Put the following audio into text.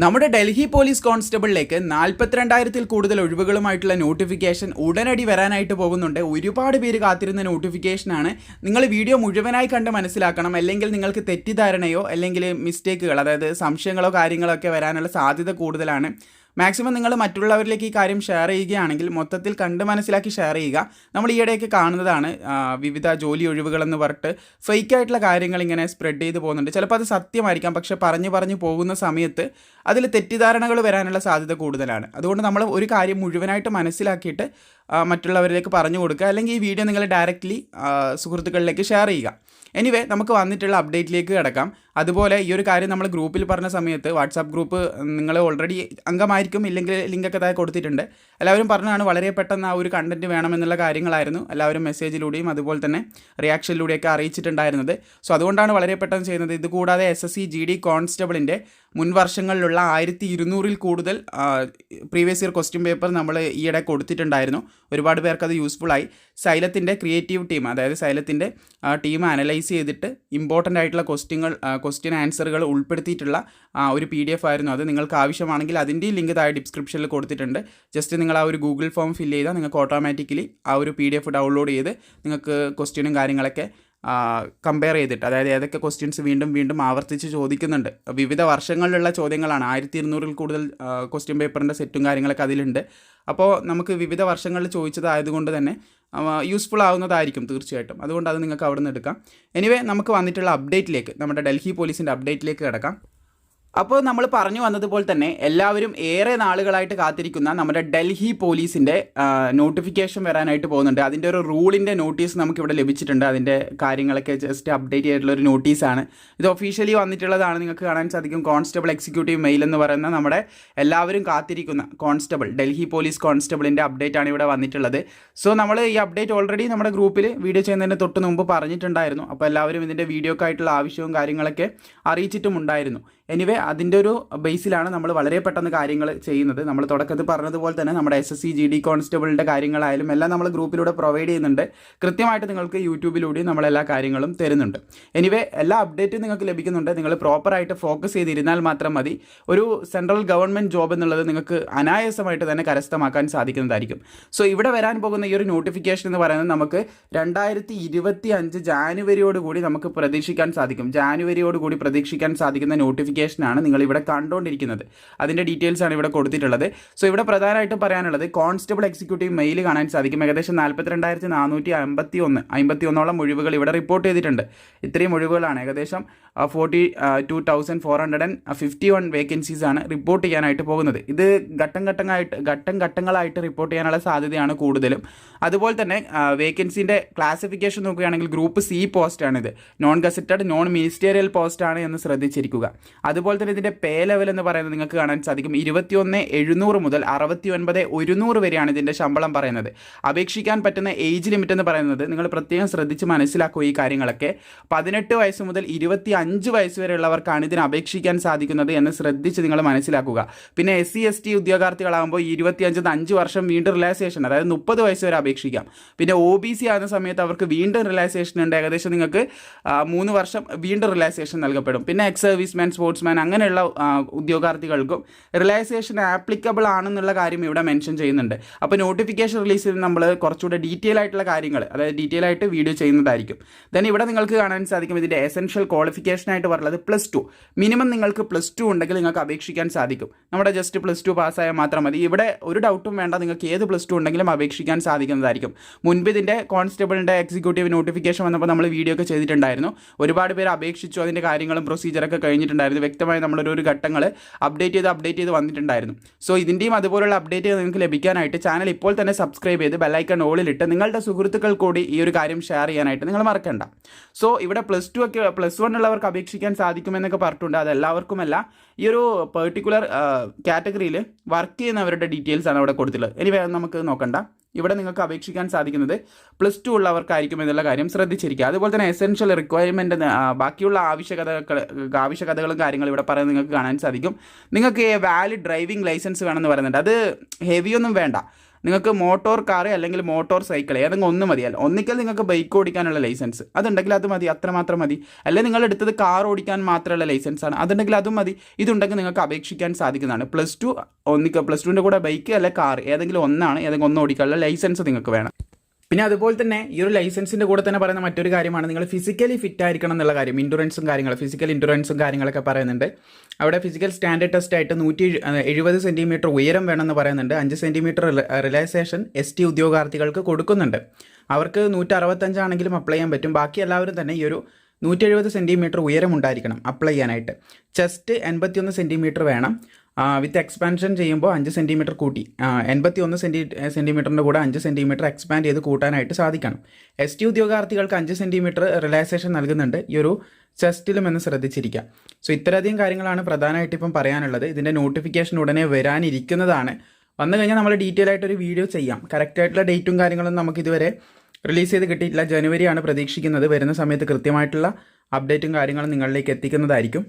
നമ്മുടെ ഡൽഹി പോലീസ് കോൺസ്റ്റബിളിലേക്ക് നാൽപ്പത്തിരണ്ടായിരത്തിൽ കൂടുതൽ ഒഴിവുകളുമായിട്ടുള്ള നോട്ടിഫിക്കേഷൻ ഉടനടി വരാനായിട്ട് പോകുന്നുണ്ട്. ഒരുപാട് പേര് കാത്തിരുന്ന നോട്ടിഫിക്കേഷനാണ്. നിങ്ങൾ വീഡിയോ മുഴുവനായി കണ്ട് മനസ്സിലാക്കണം. അല്ലെങ്കിൽ നിങ്ങൾക്ക് തെറ്റിദ്ധാരണയോ അല്ലെങ്കിൽ മിസ്റ്റേക്കുകൾ അതായത് സംശയങ്ങളോ കാര്യങ്ങളോ ഒക്കെ വരാനുള്ള സാധ്യത കൂടുതലാണ്. മാക്സിമം നിങ്ങൾ മറ്റുള്ളവരിലേക്ക് ഈ കാര്യം ഷെയർ ചെയ്യുകയാണെങ്കിൽ മൊത്തത്തിൽ കണ്ട് മനസ്സിലാക്കി ഷെയർ ചെയ്യുക. നമ്മൾ ഈയിടെയൊക്കെ കാണുന്നതാണ് വിവിധ ജോലി ഒഴിവുകളെന്ന് പറഞ്ഞിട്ട് ഫേക്ക് ആയിട്ടുള്ള കാര്യങ്ങൾ ഇങ്ങനെ സ്പ്രെഡ് ചെയ്ത് പോകുന്നുണ്ട്. ചിലപ്പോൾ അത് സത്യമായിരിക്കാം പക്ഷേ പറഞ്ഞു പറഞ്ഞു പോകുന്ന സമയത്ത് അതിൽ തെറ്റിദ്ധാരണകൾ വരാനുള്ള സാധ്യത കൂടുതലാണ്. അതുകൊണ്ട് നമ്മൾ ഒരു കാര്യം മുഴുവനായിട്ട് മനസ്സിലാക്കിയിട്ട് മറ്റുള്ളവരിലേക്ക് പറഞ്ഞു കൊടുക്കുക അല്ലെങ്കിൽ ഈ വീഡിയോ നിങ്ങൾ ഡയറക്റ്റ്ലി സുഹൃത്തുക്കളിലേക്ക് ഷെയർ ചെയ്യുക. എനിവേ നമുക്ക് വന്നിട്ടുള്ള അപ്ഡേറ്റിലേക്ക് കിടക്കാം. അതുപോലെ ഈ ഒരു കാര്യം നമ്മൾ ഗ്രൂപ്പിൽ പറഞ്ഞ സമയത്ത് വാട്സാപ്പ് ഗ്രൂപ്പ് നിങ്ങൾ ഓൾറെഡി അംഗമായിരിക്കും ഇല്ലെങ്കിൽ ലിങ്കൊക്കെ താഴെ കൊടുത്തിട്ടുണ്ട്. എല്ലാവരും പറഞ്ഞാണ് വളരെ പെട്ടെന്ന് ആ ഒരു കണ്ടന്റ് വേണമെന്നുള്ള കാര്യങ്ങളായിരുന്നു. എല്ലാവരും മെസ്സേജിലൂടെയും അതുപോലെ തന്നെ റിയാക്ഷനിലൂടെയൊക്കെ അറിയിച്ചിട്ടുണ്ടായിരുന്നത്. സോ അതുകൊണ്ടാണ് വളരെ പെട്ടെന്ന് ചെയ്യുന്നത്. ഇതുകൂടാതെ S S C G D കോൺസ്റ്റബിളിന്റെ മുൻവർഷങ്ങളിലുള്ള ആയിരത്തി ഇരുന്നൂറിൽ കൂടുതൽ പ്രീവിയസ് ഇയർ ക്വസ്റ്റ്യൻ പേപ്പർ നമ്മൾ ഈയിടെ കൊടുത്തിട്ടുണ്ടായിരുന്നു. ഒരുപാട് പേർക്ക് അത് യൂസ്ഫുൾ ആയി. സൈലത്തിന്റെ ക്രിയേറ്റീവ് ടീം അതായത് സൈലത്തിന്റെ ടീം അനലൈസ് ചെയ്തിട്ട് ഇമ്പോർട്ടന്റ് ആയിട്ടുള്ള ക്വസ്റ്റ്യങ്ങൾ ക്വസ്റ്റ്യൻ ആൻസറുകൾ ഉൾപ്പെടുത്തിയിട്ടുള്ള ഒരു പി ഡി എഫ് ആയിരുന്നു. അത് നിങ്ങൾക്ക് ആവശ്യമാണെങ്കിൽ അതിന്റെയും ലിങ്ക് താഴെ ഡിസ്ക്രിപ്ഷനിൽ കൊടുത്തിട്ടുണ്ട്. ജസ്റ്റ് നിങ്ങൾ ആ ഒരു ഗൂഗിൾ ഫോം ഫില്ല് ചെയ്താൽ നിങ്ങൾക്ക് ഓട്ടോമാറ്റിക്കലി ആ ഒരു പി ഡൗൺലോഡ് ചെയ്ത് നിങ്ങൾക്ക് ക്വസ്റ്റ്യനും കാര്യങ്ങളൊക്കെ കമ്പയർ ചെയ്തിട്ട് അതായത് ഏതൊക്കെ ക്വസ്റ്റ്യൻസ് വീണ്ടും വീണ്ടും ആവർത്തിച്ച് ചോദിക്കുന്നുണ്ട്. വിവിധ വർഷങ്ങളിലുള്ള ചോദ്യങ്ങളാണ്. ആയിരത്തി ഇരുന്നൂറിൽ കൂടുതൽ ക്വസ്റ്റ്യൻ പേപ്പറിന്റെ സെറ്റും കാര്യങ്ങളൊക്കെ അതിലുണ്ട്. അപ്പോൾ നമുക്ക് വിവിധ വർഷങ്ങളിൽ ചോദിച്ചതായതുകൊണ്ട് തന്നെ യൂസ്ഫുൾ ആവുന്നതായിരിക്കും തീർച്ചയായിട്ടും. അതുകൊണ്ട് അത് നിങ്ങൾക്ക് അവിടെ നിന്ന് എടുക്കാം. എനിവേ നമുക്ക് വന്നിട്ടുള്ള അപ്ഡേറ്റിലേക്ക് നമ്മുടെ ഡൽഹി പോലീസിന്റെ അപ്ഡേറ്റിലേക്ക് കിടക്കാം. അപ്പോൾ നമ്മൾ പറഞ്ഞു വന്നതുപോലെ തന്നെ എല്ലാവരും ഏറെ നാളുകളായിട്ട് കാത്തിരിക്കുന്ന നമ്മുടെ ഡൽഹി പോലീസിന്റെ നോട്ടിഫിക്കേഷൻ വരാനായിട്ട് പോകുന്നുണ്ട്. അതിന്റെ ഒരു റൂളിന്റെ നോട്ടീസ് നമുക്കിവിടെ ലഭിച്ചിട്ടുണ്ട്. അതിന്റെ കാര്യങ്ങളൊക്കെ ജസ്റ്റ് അപ്ഡേറ്റ് ചെയ്തിട്ടുള്ള ഒരു നോട്ടീസാണ്. ഇത് ഒഫീഷ്യലി വന്നിട്ടുള്ളതാണ്. നിങ്ങൾക്ക് കാണാൻ സാധിക്കും. കോൺസ്റ്റബിൾ എക്സിക്യൂട്ടീവ് മെയിൽ എന്ന് പറയുന്ന നമ്മുടെ എല്ലാവരും കാത്തിരിക്കുന്ന കോൺസ്റ്റബിൾ ഡൽഹി പോലീസ് കോൺസ്റ്റബിളിന്റെ അപ്ഡേറ്റ് ആണ് ഇവിടെ വന്നിട്ടുള്ളത്. സോ നമ്മൾ ഈ അപ്ഡേറ്റ് ഓൾറെഡി നമ്മുടെ ഗ്രൂപ്പിൽ വീഡിയോ ചെയ്യുന്നതിന് തൊട്ട് മുമ്പ് പറഞ്ഞിട്ടുണ്ടായിരുന്നു. അപ്പോൾ എല്ലാവരും ഇതിന്റെ വീഡിയോക്കായിട്ടുള്ള ആവശ്യവും കാര്യങ്ങളൊക്കെ അറിയിച്ചിട്ടുമുണ്ടായിരുന്നു. എനിവേ അതിന്റെ ഒരു ബേസിലാണ് നമ്മൾ വളരെ പെട്ടെന്ന് കാര്യങ്ങൾ ചെയ്യുന്നത്. നമ്മൾ തുടക്കത്തിൽ പറഞ്ഞതുപോലെ തന്നെ നമ്മുടെ S S C G D കോൺസ്റ്റബിളിന്റെ കാര്യങ്ങളായാലും എല്ലാം നമ്മൾ ഗ്രൂപ്പിലൂടെ പ്രൊവൈഡ് ചെയ്യുന്നുണ്ട്. കൃത്യമായിട്ട് നിങ്ങൾക്ക് യൂട്യൂബിലൂടെയും നമ്മൾ എല്ലാ കാര്യങ്ങളും തരുന്നുണ്ട്. എനിവേ എല്ലാ അപ്ഡേറ്റും നിങ്ങൾക്ക് ലഭിക്കുന്നുണ്ട്. നിങ്ങൾ പ്രോപ്പറായിട്ട് ഫോക്കസ് ചെയ്തിരുന്നാൽ മാത്രം മതി. ഒരു സെൻട്രൽ ഗവൺമെന്റ് ജോബ് എന്നുള്ളത് നിങ്ങൾക്ക് അനായാസമായിട്ട് തന്നെ കരസ്ഥമാക്കാൻ സാധിക്കുന്നതായിരിക്കും. സോ ഇവിടെ വരാൻ പോകുന്ന ഈ ഒരു നോട്ടിഫിക്കേഷൻ എന്ന് പറയുന്നത് നമുക്ക് രണ്ടായിരത്തി ഇരുപത്തി അഞ്ച് ജാനുവരിയോടുകൂടി നമുക്ക് പ്രതീക്ഷിക്കാൻ സാധിക്കും. ജാനുവരിയോടുകൂടി പ്രതീക്ഷിക്കാൻ സാധിക്കുന്ന നോട്ടിഫിക്കേഷനാണ് നിങ്ങൾ ഇവിടെ കണ്ടുകൊണ്ടിരിക്കുന്നത്. അതിന്റെ ഡീറ്റെയിൽസ് ആണ് ഇവിടെ കൊടുത്തിട്ടുള്ളത്. സോ ഇവിടെ പ്രധാനമായിട്ടും പറയാനുള്ളത് കോൺസ്റ്റബിൾ എക്സിക്യൂട്ടീവ് മെയിൽ കാണാൻ സാധിക്കും. ഏകദേശം നാൽപ്പത്തിരണ്ടായിരത്തി നാനൂറ്റി അമ്പത്തി ഒന്ന് അമ്പത്തി ഒന്നോളം ഒഴിവുകൾ ഇവിടെ റിപ്പോർട്ട് ചെയ്തിട്ടുണ്ട്. ഇത്രയും ഒഴിവുകളാണ്. ഏകദേശം forty two thousand four hundred and fifty one vacancies ആണ് റിപ്പോർട്ട് ചെയ്യാനായിട്ട് പോകുന്നത്. ഇത് ഘട്ടം ഘട്ടങ്ങളായിട്ട് ഘട്ടം ഘട്ടങ്ങളായിട്ട് റിപ്പോർട്ട് ചെയ്യാനുള്ള സാധ്യതയാണ് കൂടുതലും. അതുപോലെ തന്നെ വേക്കൻസിന്റെ ക്ലാസിഫിക്കേഷൻ നോക്കുകയാണെങ്കിൽ ഗ്രൂപ്പ് സി പോസ്റ്റാണിത് നോൺ ഗസറ്റഡ് നോൺ മിനിസ്റ്റീരിയൽ പോസ്റ്റാണ് എന്ന് ശ്രദ്ധിച്ചിരിക്കുക. അതുപോലെ തന്നെ ഇതിന്റെ പേ ലെവൽ എന്ന് പറയുന്നത് നിങ്ങൾക്ക് കാണാൻ സാധിക്കും. ഇരുപത്തിയൊന്ന് എഴുന്നൂറ് മുതൽ അറുപത്തി ഒൻപത് ഒരുന്നൂറ് വരെയാണ് ഇതിന്റെ ശമ്പളം പറയുന്നത്. അപേക്ഷിക്കാൻ പറ്റുന്ന ഏജ് ലിമിറ്റ് എന്ന് പറയുന്നത് നിങ്ങൾ പ്രത്യേകം ശ്രദ്ധിച്ച് മനസ്സിലാക്കുക ഈ കാര്യങ്ങളൊക്കെ. പതിനെട്ട് വയസ്സ് മുതൽ ഇരുപത്തി അഞ്ച് വയസ്സ് വരെയുള്ളവർക്കാണ് ഇതിന് അപേക്ഷിക്കാൻ സാധിക്കുന്നത് എന്ന് ശ്രദ്ധിച്ച് നിങ്ങൾ മനസ്സിലാക്കുക. പിന്നെ എസ് സി എസ് ടി ഉദ്യോഗാർത്ഥികളാകുമ്പോൾ ഇരുപത്തിയഞ്ച് അഞ്ച് വർഷം വീണ്ടും റിലാക്സേഷൻ അതായത് മുപ്പത് വയസ്സ് വരെ അപേക്ഷിക്കാം. പിന്നെ ഒ ബി സി ആകുന്ന സമയത്ത് അവർക്ക് വീണ്ടും റിലാക്സേഷൻ ഉണ്ട്. ഏകദേശം നിങ്ങൾക്ക് മൂന്ന് വർഷം വീണ്ടും റിലാക്സേഷൻ നൽകപ്പെടും. പിന്നെ എക്സ് സർവീസ്മാൻ സ്പോർട്സ്മാൻ അങ്ങനെയുള്ള ഉദ്യോഗാർത്ഥികൾക്കും റിലാക്സേഷൻ ആപ്ലിക്കബിൾ ആണെന്നുള്ള കാര്യം ഇവിടെ മെൻഷൻ ചെയ്യുന്നുണ്ട്. അപ്പോൾ നോട്ടിഫിക്കേഷൻ റിലീസ് ചെയ്ത് നമ്മൾ കുറച്ചുകൂടെ ഡീറ്റെയിൽ ആയിട്ടുള്ള കാര്യങ്ങൾ അതായത് ഡീറ്റെയിൽ ആയിട്ട് വീഡിയോ ചെയ്യുന്നതായിരിക്കും. ദെൻ ഇവിടെ നിങ്ങൾക്ക് കാണാൻ സാധിക്കും ഇതിന്റെ എസെൻഷ്യൽ ക്വാളിഫിക്കേഷൻ ആയിട്ട് പറയുന്നത് പ്ലസ് ടു. മിനിമം നിങ്ങൾക്ക് പ്ലസ് ടു ഉണ്ടെങ്കിൽ നിങ്ങൾക്ക് അപേക്ഷിക്കാൻ സാധിക്കും. നമ്മുടെ ജസ്റ്റ് പ്ലസ് ടു പാസ്സായാൽ മാത്രം മതി. ഇവിടെ ഒരു ഡൗട്ടും വേണ്ട നിങ്ങൾക്ക് ഏത് പ്ലസ് ടു ഉണ്ടെങ്കിലും അപേക്ഷിക്കാൻ സാധിക്കുന്നതായിരിക്കും. മുൻപ് ഇതിന്റെ കോൺസ്റ്റബിളിന്റെ എക്സിക്യൂട്ടീവ് നോട്ടിഫിക്കേഷൻ വന്നപ്പോൾ നമ്മൾ വീഡിയോ ഒക്കെ ചെയ്തിട്ടുണ്ടായിരുന്നു. ഒരുപാട് പേര് അപേക്ഷിച്ചു അതിന്റെ കാര്യങ്ങളും പ്രൊസീജിയറൊക്കെ കഴിഞ്ഞിട്ടുണ്ടായിരുന്നു. വ്യക്തമായി നമ്മളൊരു ഒരു ഘട്ടങ്ങൾ അപ്ഡേറ്റ് ചെയ്ത് അപ്ഡേറ്റ് ചെയ്ത് വന്നിട്ടുണ്ടായിരുന്നു. സോ ഇതിന്റെയും അതുപോലുള്ള അപ്ഡേറ്റ് നിങ്ങൾക്ക് ലഭിക്കാനായിട്ട് ചാനൽ ഇപ്പോൾ തന്നെ സബ്സ്ക്രൈബ് ചെയ്ത് ബെല്ലൈക്കൺ ഓളിലിട്ട് നിങ്ങളുടെ സുഹൃത്തുക്കൾ കൂടി ഈ ഒരു കാര്യം ഷെയർ ചെയ്യാനായിട്ട് നിങ്ങൾ മറക്കണ്ട. സോ ഇവിടെ പ്ലസ് ടു ഒക്കെ പ്ലസ് വൺ ഉള്ളവർക്ക് അപേക്ഷിക്കാൻ സാധിക്കുമെന്നൊക്കെ പറഞ്ഞിട്ടുണ്ട്. അത് എല്ലാവർക്കുമല്ല. ഈ ഒരു പെർട്ടിക്കുലർ കാറ്റഗറിയിൽ വർക്ക് ചെയ്യുന്നവരുടെ ഡീറ്റെയിൽസ് ആണ് അവിടെ കൊടുത്തിട്ടുള്ളത്. ഇനി വേറെ നമുക്ക് നോക്കണ്ട. ഇവിടെ നിങ്ങൾക്ക് അപേക്ഷിക്കാൻ സാധിക്കുന്നത് പ്ലസ് ടു ഉള്ളവർക്കായിരിക്കും എന്നുള്ള കാര്യം ശ്രദ്ധിച്ചിരിക്കുക. അതുപോലെ തന്നെ എസെൻഷ്യൽ റിക്വയർമെന്റ് ബാക്കിയുള്ള ആവശ്യകതകൾ ആവശ്യകതകളും കാര്യങ്ങളും ഇവിടെ പറയുന്നത് നിങ്ങൾക്ക് കാണാൻ സാധിക്കും. നിങ്ങൾക്ക് വാലിഡ് ഡ്രൈവിംഗ് ലൈസൻസ് വേണമെന്ന് പറയുന്നുണ്ട്. അത് ഹെവിയൊന്നും വേണ്ട. നിങ്ങൾക്ക് മോട്ടോർ കാർ അല്ലെങ്കിൽ മോട്ടോർ സൈക്കിൾ ഏതെങ്കിലും ഒന്ന് മതിയല്ല ഒന്നിക്കൽ നിങ്ങൾക്ക് ബൈക്ക് ഓടിക്കാനുള്ള ലൈസൻസ് അതുണ്ടെങ്കിൽ അത് മതി. അത്രമാത്രം മതി. അല്ലെങ്കിൽ നിങ്ങൾ എടുത്തത് കാർ ഓടിക്കാൻ മാത്രമുള്ള ലൈസൻസ് ആണ്. അതുണ്ടെങ്കിൽ അതും മതി. ഇതുണ്ടെങ്കിൽ നിങ്ങൾക്ക് അപേക്ഷിക്കാൻ സാധിക്കുന്നതാണ്. പ്ലസ് ടു ഒന്നിക്ക പ്ലസ് ടുവിന്റെ കൂടെ ബൈക്ക് അല്ലെങ്കിൽ കാർ ഏതെങ്കിലും ഒന്നാണ്. ഏതെങ്കിലും ഒന്ന് ഓടിക്കാനുള്ള ലൈസൻസ് നിങ്ങൾക്ക് വേണം. പിന്നെ അതുപോലെ തന്നെ ഈ ഒരു ലൈസൻസിന്റെ കൂടെ തന്നെ പറയുന്ന മറ്റൊരു കാര്യമാണ്. നിങ്ങൾ ഫിസിക്കലി ഫിറ്റ് ആയിരിക്കണം എന്നുള്ള കാര്യം ഇൻഡുറൻസും കാര്യങ്ങൾ ഫിസിക്കൽ ഇൻഡുറൻസും കാര്യങ്ങളൊക്കെ പറയുന്നുണ്ട്. അവിടെ ഫിസിക്കൽ സ്റ്റാൻഡേർഡ് ടെസ്റ്റ് ആയിട്ട് നൂറ്റി എഴുപത് സെന്റിമീറ്റർ ഉയരം വേണമെന്ന് പറയുന്നുണ്ട്. അഞ്ച് സെന്റിമീറ്റർ റിലാക്സേഷൻ എസ് ടി ഉദ്യോഗാർത്ഥികൾക്ക് കൊടുക്കുന്നുണ്ട്. അവർക്ക് നൂറ്റി അറുപത്തഞ്ചാണെങ്കിലും അപ്ലൈ ചെയ്യാൻ പറ്റും. ബാക്കി എല്ലാവരും തന്നെ ഈ ഒരു നൂറ്റി എഴുപത് സെന്റിമീറ്റർ ഉയരം ഉണ്ടായിരിക്കണം അപ്ലൈ ചെയ്യാനായിട്ട്. ചെസ്റ്റ് എൺപത്തിയൊന്ന് സെന്റിമീറ്റർ വേണം. വിത്ത് എക്സ്പാൻഷൻ ചെയ്യുമ്പോൾ അഞ്ച് സെന്റിമീറ്റർ കൂട്ടി. എൺപത്തി ഒന്ന് സെന്റി സെന്റിമീറ്ററിന്റെ കൂടെ അഞ്ച് സെന്റിമീറ്റർ എക്സ്പാൻഡ് ചെയ്ത് കൂട്ടാനായിട്ട് സാധിക്കണം. എസ് ടി ഉദ്യോഗാർത്ഥികൾക്ക് അഞ്ച് സെന്റിമീറ്റർ റിലാക്സേഷൻ നൽകുന്നുണ്ട്. ഈ ഒരു ചെസ്റ്റിലും എന്ന് ശ്രദ്ധിച്ചിരിക്കുക സോ ഇത്രയധികം കാര്യങ്ങളാണ് പ്രധാനമായിട്ട് ഇപ്പം പറയാനുള്ളത്. ഇതിന്റെ നോട്ടിഫിക്കേഷൻ ഉടനെ വരാനിരിക്കുന്നതാണ്. വന്നു കഴിഞ്ഞാൽ നമ്മൾ ഡീറ്റെയിൽ ആയിട്ടൊരു വീഡിയോ ചെയ്യാം. കറക്റ്റ് ആയിട്ടുള്ള ഡേറ്റും കാര്യങ്ങളും നമുക്ക് ഇതുവരെ റിലീസ് ചെയ്ത് കിട്ടിയിട്ടില്ല. ജനുവരിയാണ് പ്രതീക്ഷിക്കുന്നത്. വരുന്ന സമയത്ത് കൃത്യമായിട്ടുള്ള അപ്ഡേറ്റും കാര്യങ്ങളും നിങ്ങളിലേക്ക് എത്തിക്കുന്നതായിരിക്കും.